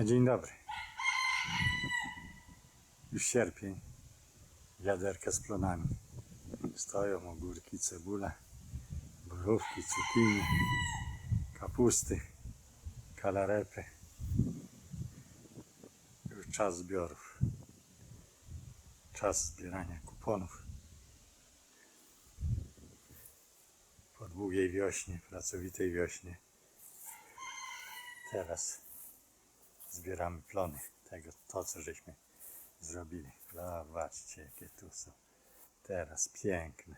A dzień dobry. Już sierpień. Wiaderka z plonami. Stoją ogórki, cebule, borówki, cukinie, kapusty, kalarepy. Już czas zbiorów. Czas zbierania kuponów. Po długiej wiośnie, pracowitej wiośnie. Teraz zbieramy plony tego, to co żeśmy zrobili. Zobaczcie jakie tu są. Teraz piękne.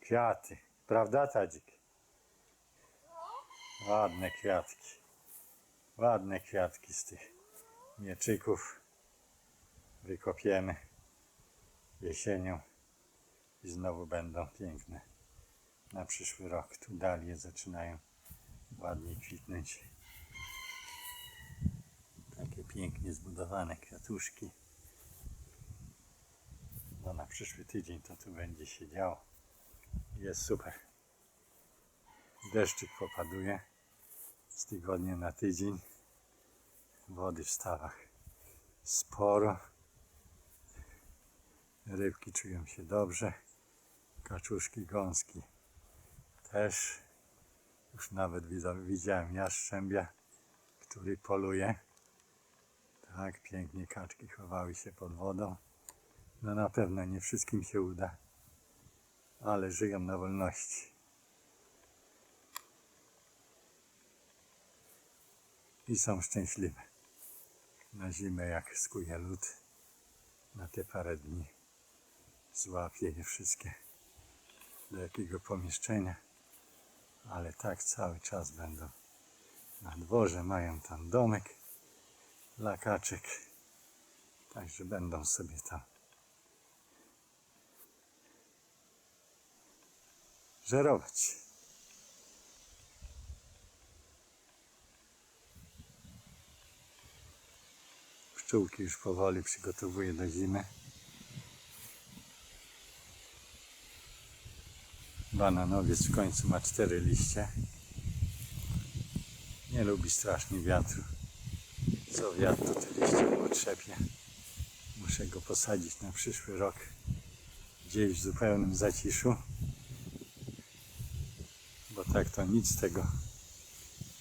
Kwiaty. Prawda Tadzik? Ładne kwiatki. Ładne kwiatki z tych mieczyków. Wykopiemy jesienią i znowu będą piękne. Na przyszły rok tu dalie zaczynają ładnie kwitnąć. Pięknie zbudowane kwiatuszki. No na przyszły tydzień to tu będzie się działo. Jest super. Deszczyk popaduje z tygodnia na tydzień. Wody w stawach sporo. Rybki czują się dobrze. Kaczuszki, gąski też. Już nawet widziałem jaszczębia, który poluje. Tak, pięknie kaczki chowały się pod wodą. No na pewno nie wszystkim się uda, ale żyją na wolności. I są szczęśliwe. Na zimę jak skuje lód, na te parę dni złapie je wszystkie do jakiego pomieszczenia, ale tak cały czas będą na dworze, mają tam domek dla kaczek, także będą sobie tam żerować. Pszczółki już powoli przygotowuję do zimy. Bananowiec w końcu ma cztery liście. Nie lubi strasznie wiatru. Co wiatr to te liście. Muszę go posadzić na przyszły rok gdzieś w zupełnym zaciszu. Bo tak to nic z tego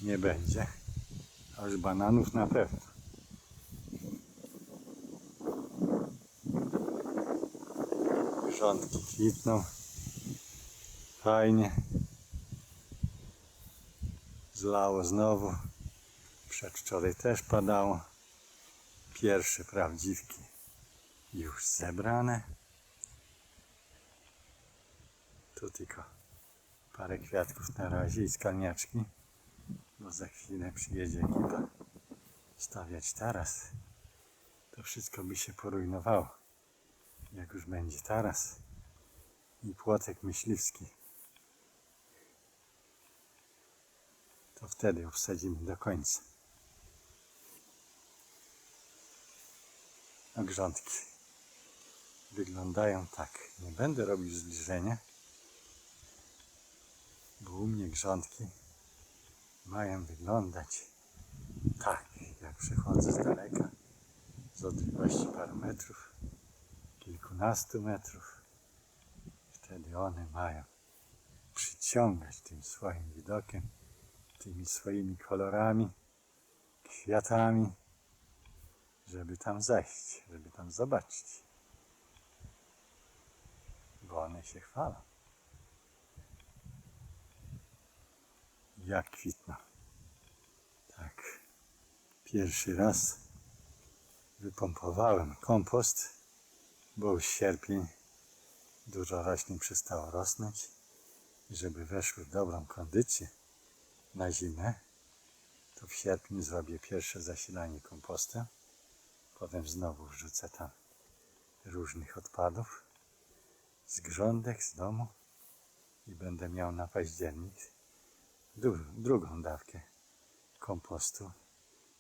nie będzie. A już bananów na pewno. Rządki kwitną. Fajnie. Zlało znowu. Przedwczoraj też padało. Pierwsze prawdziwki już zebrane. Tu tylko parę kwiatków na razie i skalniaczki, bo za chwilę przyjedzie ekipa stawiać taras. To wszystko by się porujnowało, jak już będzie taras i płotek myśliwski. To wtedy obsadzimy do końca. A grządki wyglądają tak. Nie będę robił zbliżenia, bo u mnie grządki mają wyglądać tak, jak przechodzę z daleka, z odległości paru metrów, kilkunastu metrów. Wtedy one mają przyciągać tym swoim widokiem, tymi swoimi kolorami, kwiatami, żeby tam zejść, żeby tam zobaczyć. Bo one się chwalą. Jak kwitną. Tak. Pierwszy raz wypompowałem kompost, bo już sierpień dużo roślin przestało rosnąć i żeby weszły w dobrą kondycję na zimę, to w sierpniu zrobię pierwsze zasilanie kompostem. Potem znowu wrzucę tam różnych odpadów. Z grządek z domu. I będę miał na październik drugą dawkę kompostu,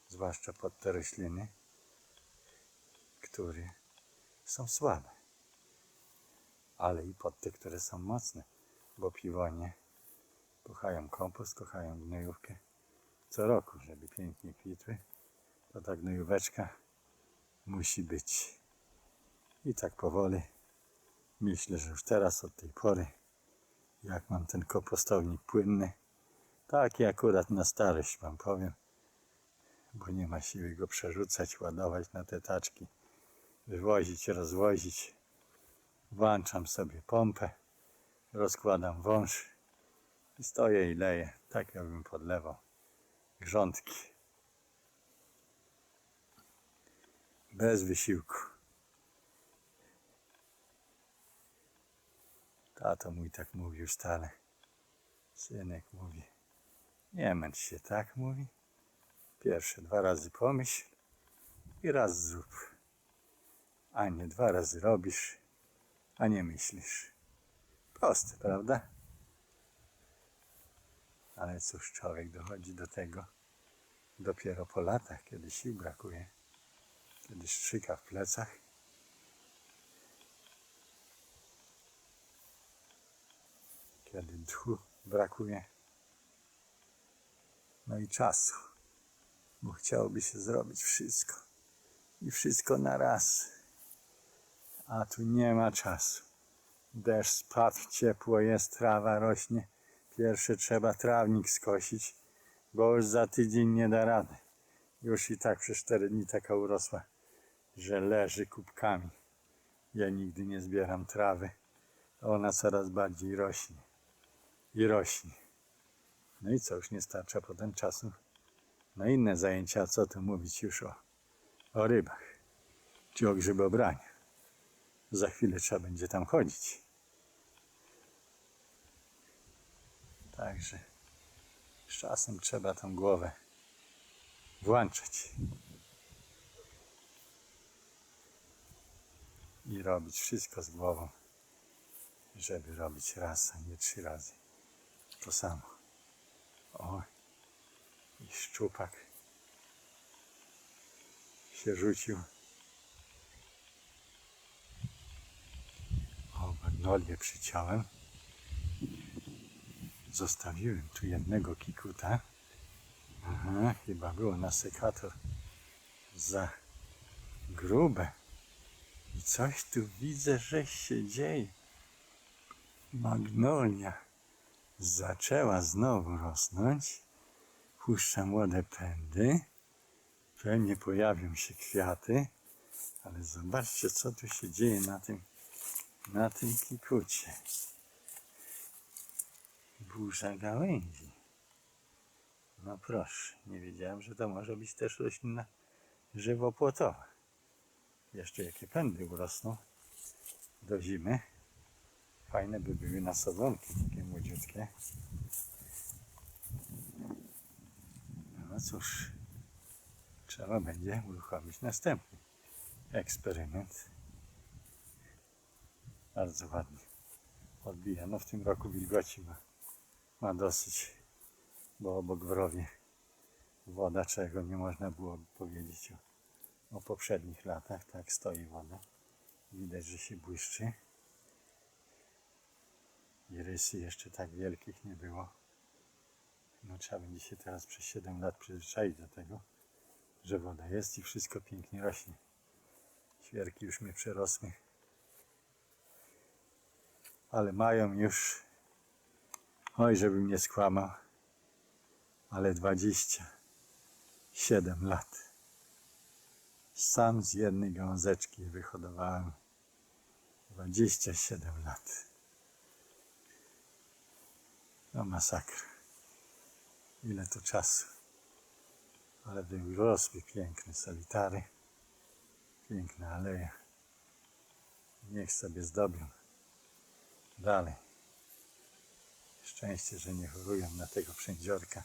zwłaszcza pod te rośliny, które są słabe, ale i pod te, które są mocne, bo piwonie kochają kompost, kochają gnojówkę. Co roku, żeby pięknie kwitły, to ta gnojóweczka musi być. I tak powoli. Myślę, że już teraz od tej pory, jak mam ten kopostownik płynny, taki akurat na starość wam powiem, bo nie ma siły go przerzucać, ładować na te taczki, wywozić, rozwozić. Włączam sobie pompę, rozkładam wąż i stoję i leję, tak jakbym podlewał grządki. Bez wysiłku. Tato mój tak mówił stale. Synek mówi, nie męcz się, tak mówi. Pierwsze dwa razy pomyśl i raz zrób. A nie dwa razy robisz, a nie myślisz. Proste, prawda? Ale cóż, człowiek dochodzi do tego dopiero po latach, kiedy sił brakuje, kiedy szczyka w plecach. Kiedy tchu brakuje. No i czasu, bo chciałoby się zrobić wszystko. I wszystko na raz. A tu nie ma czasu. Deszcz spadł, ciepło jest, trawa rośnie. Pierwsze trzeba trawnik skosić, bo już za tydzień nie da rady. Już i tak przez cztery dni taka urosła, że leży kubkami. Ja nigdy nie zbieram trawy. Ona coraz bardziej rośnie. I rośnie. No i co, już nie starcza potem czasu na inne zajęcia, co tu mówić już o, o rybach, czy o grzybobraniu. Za chwilę trzeba będzie tam chodzić. Także z czasem trzeba tą głowę włączać i robić wszystko z głową, żeby robić raz, a nie trzy razy to samo. O, i szczupak się rzucił. O, magnolię przyciąłem. Zostawiłem tu jednego kikuta. Aha, chyba było na sekator za grube. Coś tu widzę, że się dzieje. Magnolia zaczęła znowu rosnąć. Puszcza młode pędy. Pewnie pojawią się kwiaty. Ale zobaczcie, co tu się dzieje na tym, na tym kikucie burza gałęzi. No proszę, nie wiedziałem, że to może być też roślina żywopłotowa. Jeszcze jakie pędy urosną do zimy. Fajne by były nasadzonki, takie młodziutkie. No cóż, trzeba będzie uruchomić następny eksperyment. Bardzo ładnie odbija. No w tym roku wilgoci ma ma dosyć, bo obok wrowie woda, czego nie można było powiedzieć o, o poprzednich latach. Tak stoi woda. Widać, że się błyszczy. I rysy jeszcze tak wielkich nie było. No trzeba będzie się teraz przez 7 lat przyzwyczaić do tego, że woda jest i wszystko pięknie rośnie. Świerki już mnie przerosły. Ale mają już Oj, żebym nie skłamał, ale 27 lat. Sam z jednej gązeczki wyhodowałem 27 lat. No masakra. Ile to czasu. Ale wyrosły piękne solitary. Piękne aleje. Niech sobie zdobią. Dalej. Szczęście, że nie chorują na tego przędziorka.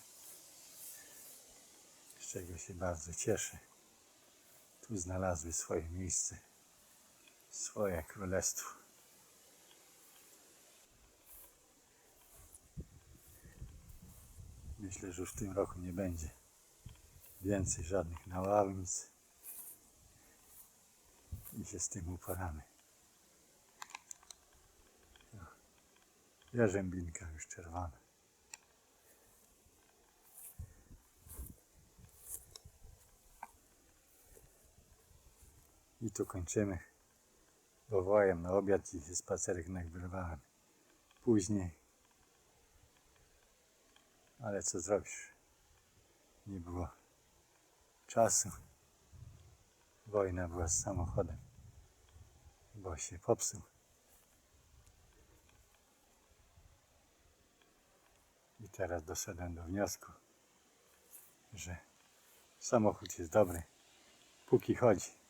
Z czego się bardzo cieszę. Tu znalazły swoje miejsce, swoje królestwo. Myślę, że już w tym roku nie będzie więcej żadnych naławnic i się z tym uporamy. Jarzębinka już czerwona. I tu kończymy. Bo wołem na obiad i spacerek nagrywałem później. Ale co zrobisz? Nie było czasu. Wojna była z samochodem, bo się popsuł. I teraz doszedłem do wniosku, że samochód jest dobry, póki chodzi.